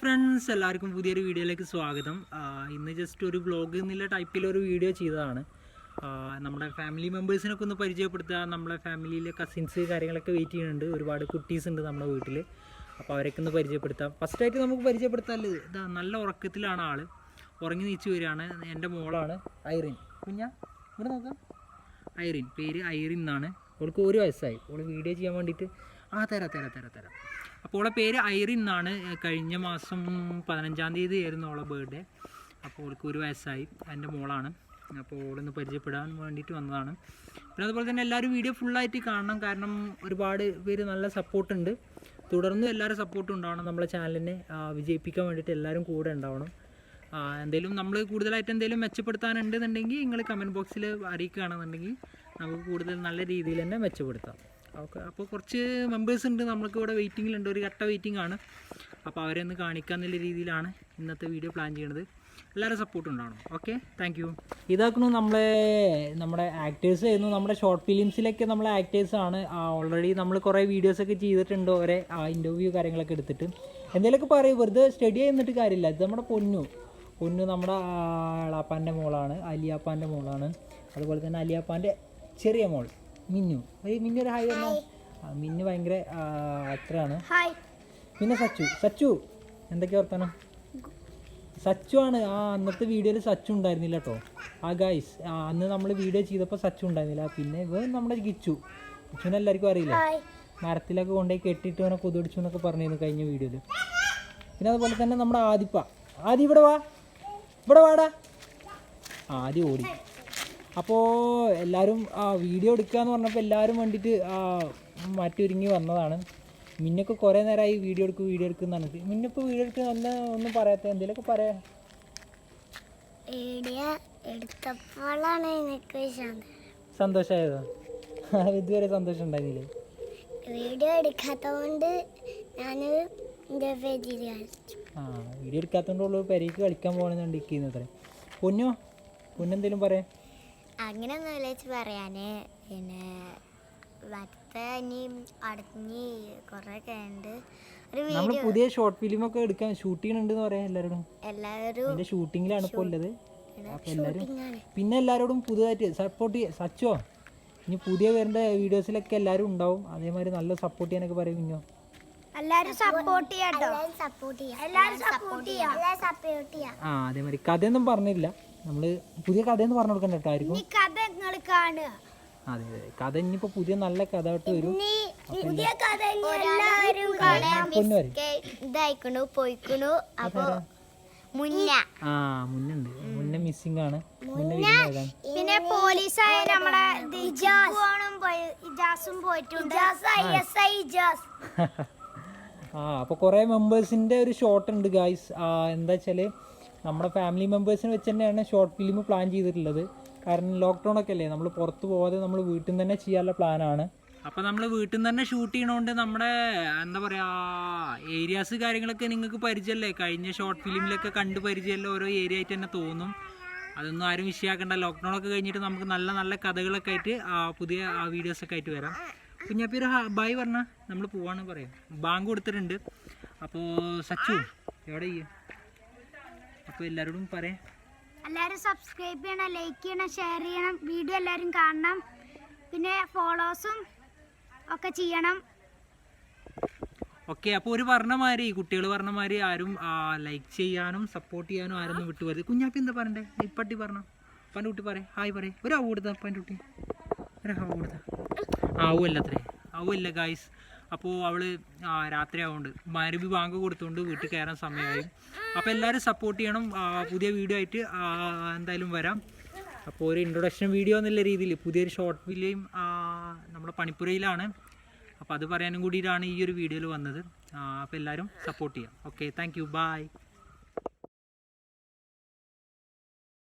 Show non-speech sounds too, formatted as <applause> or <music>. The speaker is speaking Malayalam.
ഫ്രണ്ട്സ് എല്ലാവർക്കും പുതിയൊരു വീഡിയോയിലേക്ക് സ്വാഗതം. ഇന്ന് ജസ്റ്റ് ഒരു വ്ളോഗ് എന്നുള്ള ടൈപ്പിലൊരു വീഡിയോ ചെയ്തതാണ്. നമ്മുടെ ഫാമിലി മെമ്പേഴ്സിനൊക്കെ ഒന്ന് പരിചയപ്പെടുത്തുക. നമ്മുടെ ഫാമിലിയിലെ കസിൻസ് കാര്യങ്ങളൊക്കെ വെയിറ്റ് ചെയ്യുന്നുണ്ട്. ഒരുപാട് കുട്ടീസ് ഉണ്ട് നമ്മുടെ വീട്ടിൽ അപ്പോൾ അവരൊക്കെ ഒന്ന് പരിചയപ്പെടുത്താം. ഫസ്റ്റായിട്ട് നമുക്ക് പരിചയപ്പെടുത്താൽ ഇതാ നല്ല ഉറക്കത്തിലാണ് ആൾ ഉറങ്ങി നീച്ച് വരികയാണ്. എന്റെ മോളാണ് ഐറിൻ. കുഞ്ഞ ഇവിടെ നോക്കാം. ഐറിൻ പേര് ഐറിൻ എന്നാണ്. അവൾക്ക് ഒരു വയസ്സായി. അവൾ വീഡിയോ ചെയ്യാൻ വേണ്ടിയിട്ട് ആ തരാം തരാം തരാം തരാം. അപ്പോൾ ഓളെ പേര് ഐറിൻ എന്നാണ്. കഴിഞ്ഞ മാസം പതിനഞ്ചാം തീയതി ആയിരുന്നു അവളെ ബർത്ത്ഡേ. അപ്പോൾ അവൾക്ക് ഒരു വയസ്സായി. എന്റെ മോളാണ്. അപ്പോൾ ഓളൊന്ന് പരിചയപ്പെടാൻ വേണ്ടിയിട്ട് വന്നതാണ്. പിന്നെ അതുപോലെ തന്നെ എല്ലാവരും വീഡിയോ ഫുള്ളായിട്ട് കാണണം. കാരണം ഒരുപാട് പേര് നല്ല സപ്പോർട്ടുണ്ട്. തുടർന്നും എല്ലാവരും സപ്പോർട്ടും ഉണ്ടാവണം. നമ്മളെ ചാനലിനെ വിജയിപ്പിക്കാൻ വേണ്ടിയിട്ട് എല്ലാവരും കൂടെ ഉണ്ടാവണം. എന്തെങ്കിലും നമ്മൾ കൂടുതലായിട്ട് എന്തെങ്കിലും മെച്ചപ്പെടുത്താനുണ്ടെന്നുണ്ടെങ്കിൽ നിങ്ങൾ കമന്റ് ബോക്സിൽ അറിയിക്കുകയാണെന്നുണ്ടെങ്കിൽ നമുക്ക് കൂടുതൽ നല്ല രീതിയിൽ തന്നെ മെച്ചപ്പെടുത്താം. ഓക്കെ. അപ്പോൾ കുറച്ച് മെമ്പേഴ്സ് ഉണ്ട്. നമ്മൾക്ക് ഇവിടെ വെയിറ്റിങ്ങിലുണ്ട് ഒരു കട്ട വെയിറ്റിംഗ് ആണ്. അപ്പോൾ അവരെ ഒന്ന് കാണിക്കുക എന്നുള്ള രീതിയിലാണ് ഇന്നത്തെ വീഡിയോ പ്ലാൻ ചെയ്യണത് എല്ലാവരും സപ്പോർട്ട് ഉണ്ടാവണം. ഓക്കെ? താങ്ക് യു ഇതാക്കണു നമ്മളെ നമ്മുടെ ആക്ടേഴ്സ് ആയിരുന്നു. നമ്മുടെ ഷോർട്ട് ഫിലിംസിലൊക്കെ നമ്മളെ ആക്ടേഴ്സ് ആണ്. ഓൾറെഡി നമ്മൾ കുറേ വീഡിയോസൊക്കെ ചെയ്തിട്ടുണ്ട് അവരെ ഇന്റർവ്യൂ കാര്യങ്ങളൊക്കെ എടുത്തിട്ട്. എന്തെങ്കിലുമൊക്കെ പറയും. വെറുതെ സ്റ്റഡി ചെയ്യുന്നിട്ട് കാര്യമില്ല. ഇത് നമ്മുടെ പൊന്നു. പൊന്നു നമ്മുടെ അളാപ്പാന്റെ മോളാണ്. അലിയാപ്പാന്റെ മോളാണ്. അതുപോലെ തന്നെ അലിയാപ്പാന്റെ ചെറിയ മോൾ. മിന്നു. ഏയ് മിന്നു ഒരു ഹായ് പറഞ്ഞോ? മിന്നു ഭയങ്കര അത്രയാണ്. പിന്നെ സച്ചു സച്ചു എന്തൊക്കെയാ വർത്താനം? സച്ചു ആണ് ആ അന്നത്തെ വീഡിയോയിൽ സച്ചു ഉണ്ടായിരുന്നില്ല കേട്ടോ ആ ഗൈസ് അന്ന് നമ്മൾ വീഡിയോ ചെയ്തപ്പോൾ സച്ചു ഉണ്ടായിരുന്നില്ല. പിന്നെ ഇവ നമ്മുടെ ഗിച്ചു. ഗിച്ചുവിനെ എല്ലാവർക്കും അറിയില്ല? മരത്തിലൊക്കെ കൊണ്ടുപോയി കെട്ടിയിട്ട് അവനെ കൊതുടിച്ചു എന്നൊക്കെ പറഞ്ഞിരുന്നു കഴിഞ്ഞ വീഡിയോയിൽ പിന്നെ അതുപോലെ തന്നെ നമ്മുടെ ആദിപ്പ. ആദി ഇവിടെ വാ. ഇവിടെ വാടാ. ആദ്യം ഓടി. അപ്പോൾ എല്ലാവരും ആ വീഡിയോ എടുക്കുക എന്ന് പറഞ്ഞപ്പോൾ എല്ലാവരും വേണ്ടിയിട്ട് മാറ്റിയൊരുങ്ങി വന്നതാണ്. മിന്നൊക്കെ കുറേ നേരമായി വീഡിയോ എടുക്കും വീഡിയോ എടുക്കും എന്നാണ്. മിന്നിപ്പോൾ വീഡിയോ എടുക്കുന്ന ഒന്ന് ഒന്നും പറയാത്ത എന്തെങ്കിലുമൊക്കെ പറയാം. എടുത്തപ്പോഴാണ് എനിക്ക് സന്തോഷമായതോ <laughs> ഇതുവരെ സന്തോഷം ഉണ്ടായിരുന്നില്ലേ വീഡിയോ എടുക്കാത്തതുകൊണ്ട് ഞാൻ എന്റെ പേജിൽ കളിച്ചു ആ വീഡിയോ എടുക്കാത്തതുകൊണ്ടുള്ള പെരയ്ക്ക് കളിക്കാൻ പോകണമെന്നുണ്ട് ഇരിക്കുന്നത് അത്രേ. പൊന്നോ? പൊന്നെന്തേലും പറയാം. അങ്ങനെയൊന്നും വിളിച്ച് പറയാന്. പിന്നെ അടുത്ത ഇനി അടഞ്ഞ് കുറേ ഉണ്ട്. ഒരു നമ്മൾ വീഡിയോ പുതിയ ഷോർട്ട് ഫിലിം ഒക്കെ എടുക്കാൻ ഷൂട്ടിംഗ് ഉണ്ട് പറയാം എല്ലാവരോടും എല്ലാവരും അതിന്റെ ഷൂട്ടിങ്ങിലാണ് ഇപ്പോൾ ഉള്ളത്. അപ്പോൾ എല്ലാവരും പിന്നെ എല്ലാവരോടും പുതുതായിട്ട് സപ്പോർട്ട് ചെയ്യ സച്ചോ ഇനി പുതിയ വരുന്ന വീഡിയോസിലൊക്കെ എല്ലാവരും ഉണ്ടാവും. അതേമാതിരി നല്ല സപ്പോർട്ട് ചെയ്യാനൊക്കെ പറയും ഇഞ്ഞോ എല്ലാവരും സപ്പോർട്ട് ചെയ്യാട്ടോ. ചെയ്യാം. എല്ലാവരും സപ്പോർട്ട് ചെയ്യാം. എല്ലാവരും സപ്പോർട്ട് ചെയ്യാം. ആ അതേമാതിരി കഥയൊന്നും പറഞ്ഞില്ല. നമ്മൾ പുതിയ കഥയെന്ന് പറഞ്ഞു കൊടുക്കണ്ട കേട്ടോ ആയിരിക്കും അതെ അതെ. കഥ ഇനിയിപ്പോ പുതിയ നല്ല കഥ ആയിട്ട് വരും. പുതിയ കഥ ഇതായിക്കണു പോയിക്കണു. അപ്പൊ മുന്ന. ആ മുന്നുണ്ട്. മുന്ന മിസ്സിംഗ് ആണ്. പിന്നെ പോലീസായ നമ്മളെ ഇജാസും. പോയിട്ടുണ്ട്. ആ. അപ്പോൾ കുറേ മെമ്പേഴ്സിന്റെ ഒരു ഷോട്ട് ഉണ്ട് ഗായ്സ് എന്താ വെച്ചാൽ നമ്മുടെ ഫാമിലി മെമ്പേഴ്സിനെ വെച്ച് തന്നെയാണ് ഷോർട്ട് ഫിലിം പ്ലാൻ ചെയ്തിട്ടുള്ളത്. കാരണം ലോക്ക്ഡൗൺ ഒക്കെ അല്ലേ? നമ്മൾ പുറത്ത് പോകാതെ നമ്മൾ വീട്ടിൽ നിന്ന് തന്നെ ചെയ്യാനുള്ള പ്ലാനാണ് അപ്പോൾ നമ്മൾ വീട്ടിൽ നിന്ന് തന്നെ ഷൂട്ട് ചെയ്യണോണ്ട് നമ്മുടെ എന്താ പറയുക ഏരിയാസ് കാര്യങ്ങളൊക്കെ നിങ്ങൾക്ക് പരിചയമല്ലേ കഴിഞ്ഞ ഷോർട്ട് ഫിലിമിലൊക്കെ കണ്ട് പരിചയമല്ലോ ഓരോ ഏരിയ ആയിട്ട് തന്നെ തോന്നും. അതൊന്നും ആരും വിഷയമാക്കണ്ട ലോക്ക്ഡൗൺ ഒക്കെ കഴിഞ്ഞിട്ട് നമുക്ക് നല്ല നല്ല കഥകളൊക്കെ ആയിട്ട് ആ, പുതിയ വീഡിയോസൊക്കെ ആയിട്ട് വരാം. കുഞ്ഞാപ്പി ഒരു ബായ് പറഞ്ഞാൽ നമ്മൾ പോവാണ് പറയാം. ബാങ്ക് കൊടുത്തിട്ടുണ്ട്. അപ്പോൾ സച്ചു എവിടെ ഈ അപ്പോൾ എല്ലാവരോടും പറയാം. എല്ലാവരും സബ്സ്ക്രൈബ് ചെയ്യണം ലൈക്ക് ചെയ്യണം ഷെയർ ചെയ്യണം വീഡിയോ എല്ലാവരും കാണണം. പിന്നെ ഫോളോസും ഒക്കെ ചെയ്യണം. ഓക്കെ അപ്പോൾ ഒരു പറഞ്ഞമാര് ഈ കുട്ടികൾ പറഞ്ഞമാര് ആരും ലൈക്ക് ചെയ്യാനും സപ്പോർട്ട് ചെയ്യാനും ആരൊന്നും വിട്ടുപോയത് കുഞ്ഞാപ്പി എന്താ പറയണ്ടേ? ഇപ്പട്ടി പറഞ്ഞോ. അപ്പന്റെ കുട്ടി പറയേ. ഹായ് പറയേ. ഒരു ആവ് കൊടുത്താ അപ്പന്റെ കുട്ടി. ഒരു ഹാവ് കൊടുത്താ ആവുമല്ല അത്രേ ആവുമല്ല ഗായ്സ് അപ്പോൾ അവൾ രാത്രി മരുവി ബാങ്ക് കൊടുത്തുകൊണ്ട് വീട്ടിൽ കയറാൻ സമയമായി അപ്പോൾ എല്ലാവരും സപ്പോർട്ട് ചെയ്യണം. പുതിയ വീഡിയോ ആയിട്ട് എന്തായാലും വരാം. അപ്പോൾ ഒരു ഇൻട്രൊഡക്ഷൻ വീഡിയോ എന്നുള്ള രീതിയിൽ പുതിയൊരു ഷോർട്ട് ഫിലിം നമ്മുടെ പണിപ്പുരയിലാണ്. അപ്പോൾ അത് പറയാനും കൂടിയിട്ടാണ് ഈ ഒരു വീഡിയോയിൽ വന്നത്. അപ്പോൾ എല്ലാവരും സപ്പോർട്ട് ചെയ്യാം. Okay thank you